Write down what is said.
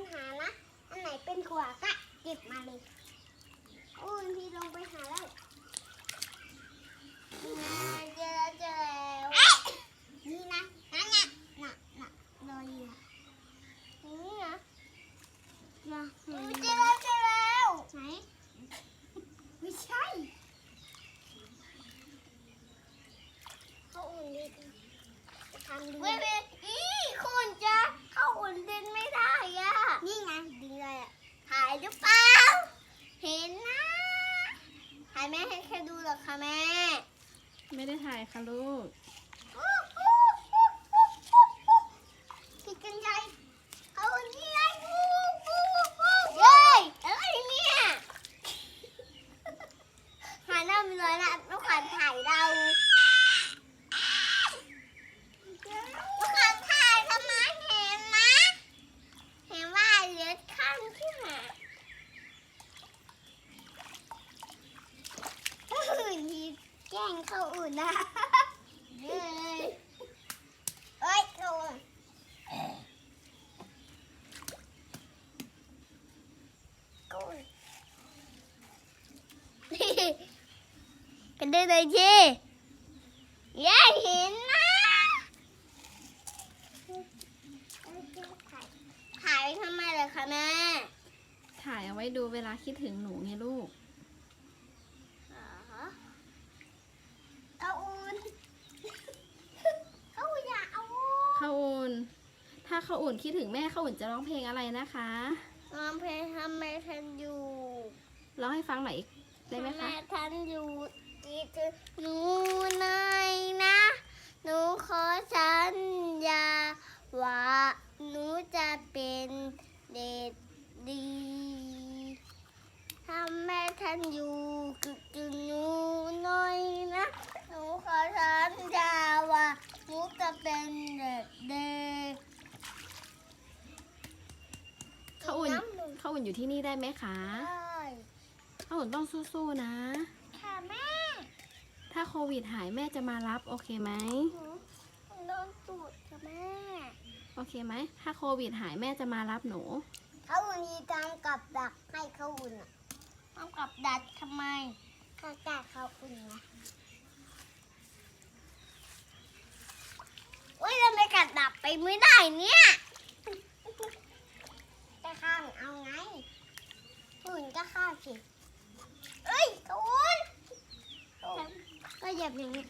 ญหานะ อันไหนเป็นขวาก็เก็บมาเลย โอ้ยพี่ลงไปหาแล้วเจอแล้วเจอแล้วนี่นะนั่นน่ะน่ะน่ะรอยอยู่นี่นะนะเจอแล้วเจอแล้วไหนไม่ใช่เขาอุ่นดีทำดีเว้ยเว้ยอีคุณจะเข้าอุ่นดินไม่ได้อะนี่ไงดึงเลยอะถ่ายหรือเปล่า เห็นนะถ่ายแม่ให้แค่ดูหรอกค่ะแม่ ไม่ได้ถ่ายค่ะลูก พี่กันใหญ่เอาอันนี้ไงเย้ยอะไรเนี่ยหาหน้ามีรอยละลูกขวัญถ่ายเราลูกขวัญถ่ายทำไมเห็นนะ เห็นว่าเลือดข้างที่หาอื่นทีแกล้งเขาอื่ นนะเย้ยเอ้ยโดนกูกันได้เลยจีอย่าเห็นนะถ่ายไว้ทำไมเลยคะแม่ ถ่ายเอาไว้ดูเวลาคิดถึงหนูไงลูก อ๋อเอาอุ่นเอาอย่าเอา ข้าวอุ่น ถ้าข้าวอุ่นคิดถึงแม่ข้าวอุ่นจะร้องเพลงอะไรนะคะน้องเพลงทำไมทันอยู่ร้องให้ฟังหน่อยได้ไหมคะทำทันอยู่จีถึงหนูหน่อยนะ หนูขอสัญญาว่าหนูจะเป็นเด็กดีทำแม่ทันอยู่กับจุหนูหน่อยนะ หนูขอสัญญาว่าหนูจะเป็นเด็กดี ข้าวอุ่น น้ำ หนึ่งข้าวอุ่นอยู่ที่นี่ได้ไหมคะได้ข้าวอุ่นต้องสู้ๆนะ ค่ะแม่ ถ้าโควิดหายแม่จะมารับโอเคไหมหนูโดนตูดค่ะแม่ โอเคไหม ถ้าโควิดหายแม่จะมารับหนูเขาอุ่นมีการกับดักให้เขาอุ่นอะต้องกับดักทำไมก็แก้เขาอุ่นไงเว้ยเราไม่กัดดับไปไม่ได้เนี่ยจะข้ามเอาไงอุ่นก็ข้ามสิ เอ้ยโดนก็เหยียบอย่างนี้